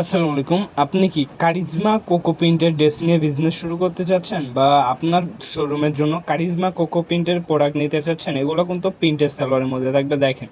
আসসালামু আলাইকুম। আপনি কি কারিজমা কোকো প্রিন্টের ড্রেস নিয়ে বিজনেস শুরু করতে চাচ্ছেন বা আপনার শোরুমের জন্য কারিজমা কোকো প্রিন্টের প্রোডাক্ট নিতে চাচ্ছেন? এগুলো কিন্তু প্রিন্টের সালোয়ারের মধ্যে থাকবে। দেখেন,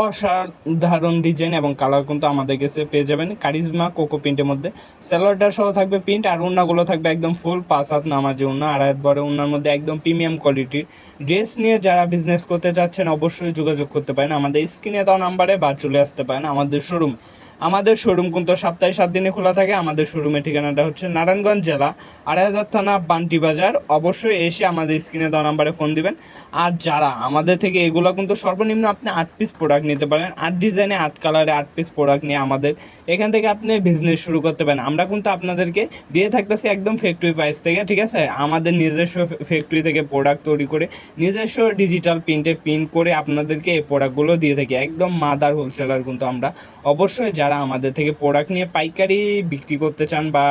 অসাধারণ ডিজাইন এবং কালার কিন্তু আমাদের কাছে পেয়ে যাবেন কারিজমা কোকো প্রিন্টের মধ্যে। সালোয়ারটা সহ থাকবে প্রিন্ট আর উন্নাগুলো থাকবে একদম ফুল পাঁচ হাত নামাজি উন্না আড়াই হাত বড় উন্নার মধ্যে একদম প্রিমিয়াম কোয়ালিটির ড্রেস নিয়ে যারা বিজনেস করতে চাচ্ছেন অবশ্যই যোগাযোগ করতে পারেন। আমাদের স্ক্রিনে দেওয়া নাম্বারে বা চলে আসতে পারেন আমাদের শোরুম আমাদের শোরুম কিন্তু সপ্তাহে সাত দিনে খোলা থাকে। আমাদের শোরুমের ঠিকানাটা হচ্ছে নারায়ণগঞ্জ জেলা আড়াই হাজার থানা, বান্টি বাজার। অবশ্যই এসে আমাদের স্ক্রিনে দেওয়া নাম্বারে ফোন দিবেন। আর যারা আমাদের থেকে এগুলো কিন্তু সর্বনিম্ন আপনি আট পিস প্রোডাক্ট নিতে পারেন। আট ডিজাইনে আট কালারে আট পিস প্রোডাক্ট নিয়ে আমাদের এখান থেকে আপনি বিজনেস শুরু করতে পারেন। আমরা কিন্তু আপনাদেরকে দিয়ে থাকতেছি একদম ফ্যাক্টরি প্রাইস থেকে, ঠিক আছে? আমাদের নিজস্ব ফ্যাক্টরি থেকে প্রোডাক্ট তৈরি করে, নিজস্ব ডিজিটাল প্রিন্টে প্রিন্ট করে আপনাদেরকে এই প্রোডাক্টগুলো দিয়ে থাকি। একদম মাদার হোলসেলার কিন্তু আমরা। অবশ্যই যারা আমাদের থেকে প্রোডাক্ট নিয়ে পাইকারি বিক্রি করতে চান বা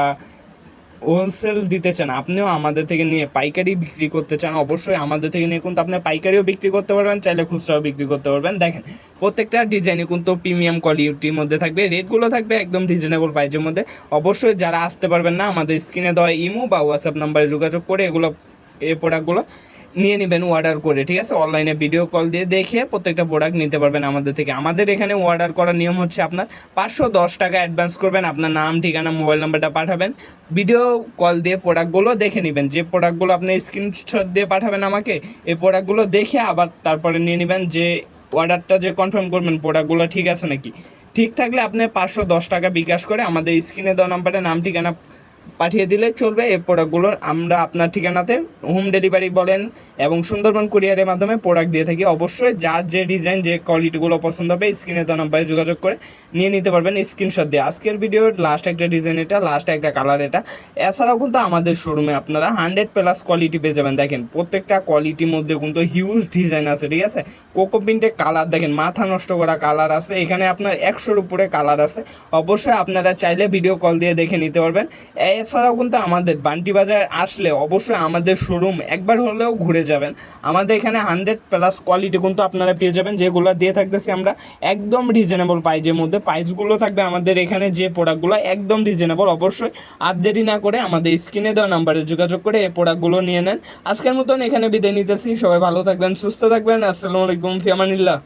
হোলসেল দিতে চান, আপনিও আমাদের থেকে নিয়ে পাইকারি বিক্রি করতে চান, অবশ্যই আমাদের থেকে নিয়ে কিন্তু আপনি পাইকারিও বিক্রি করতে পারবেন, চাইলে খুচরাও বিক্রি করতে পারবেন। দেখেন, প্রত্যেকটা ডিজাইনে কিন্তু প্রিমিয়াম কোয়ালিটির মধ্যে থাকবে রেটগুলো থাকবে একদম রিজনেবল প্রাইসের মধ্যে। অবশ্যই যারা আসতে পারবেন না, আমাদের স্ক্রিনে দেওয়া ইমো বা হোয়াটসঅ্যাপ নাম্বারে যোগাযোগ করে এগুলো, এই প্রোডাক্টগুলো নিয়ে নেবেন অর্ডার করে, ঠিক আছে? অনলাইনে ভিডিও কল দিয়ে দেখে প্রত্যেকটা প্রোডাক্ট নিতে পারবেন আমাদের থেকে। আমাদের এখানে অর্ডার করার নিয়ম হচ্ছে আপনার পাঁচশো দশ টাকা অ্যাডভান্স করবেন, আপনার নাম, ঠিকানা মোবাইল নাম্বারটা পাঠাবেন। ভিডিও কল দিয়ে প্রোডাক্টগুলো দেখে নেবেন। যে প্রোডাক্টগুলো আপনি স্ক্রিনশট দিয়ে পাঠাবেন আমাকে, এই প্রোডাক্টগুলো দেখে আবার তারপরে নিয়ে নেবেন। যে অর্ডারটা যে কনফার্ম করবেন প্রোডাক্টগুলো ঠিক আছে নাকি? ঠিক থাকলে আপনি পাঁচশো দশ টাকা বিকাশ করে আমাদের স্ক্রিনে দেওয়া নাম্বারে নাম, ঠিকানা পাঠিয়ে দিলে চলবে। এই প্রোডাক্টগুলো আমরা আপনার ঠিকানাতে হোম ডেলিভারি বলেন এবং সুন্দরবন কুরিয়ারের মাধ্যমে প্রোডাক্ট দিয়ে থাকি। অবশ্যই যার যে ডিজাইন যে কোয়ালিটিগুলো পছন্দ হবে স্ক্রিনে দেওয়া নাম্বারে যোগাযোগ করে নিয়ে নিতে পারবেন স্ক্রিনশট দিয়ে। আজকের ভিডিওর লাস্ট একটা ডিজাইন এটা লাস্ট একটা কালার এটা। এছাড়াও কিন্তু আমাদের শোরুমে আপনারা হান্ড্রেড প্লাস কোয়ালিটি পেয়ে যাবেন। দেখেন, প্রত্যেকটা কোয়ালিটির মধ্যে কিন্তু হিউজ ডিজাইন আছে, ঠিক আছে? কোকো প্রিন্টের কালার দেখেন, মাথা নষ্ট করা কালার আছে। এখানে আপনার একশোর উপরে কালার আছে। অবশ্যই আপনারা চাইলে ভিডিও কল দিয়ে দেখে নিতে পারবেন। এছাড়াও কিন্তু আমাদের বান্টি বাজার আসলে অবশ্যই আমাদের শোরুম একবার হলেও ঘুরে যাবেন। আমাদের এখানে হান্ড্রেড প্লাস কোয়ালিটি কিন্তু আপনারা পেয়ে যাবেন। যেগুলো দিয়ে থাকতেছি আমরা একদম রিজনেবল প্রাইজের মধ্যে প্রাইসগুলো থাকবে আমাদের এখানে যে প্রোডাক্টগুলো একদম রিজনেবল অবশ্যই আর দেরি না করে আমাদের স্ক্রিনে দেওয়া নাম্বারে যোগাযোগ করে এই প্রোডাক্টগুলো নিয়ে নেন। আজকের মতন এখানে বিদায় নিতেছি। সবাই ভালো থাকবেন, সুস্থ থাকবেন। আসসালামু আলাইকুম, ফিয়ামানিল্লাহ।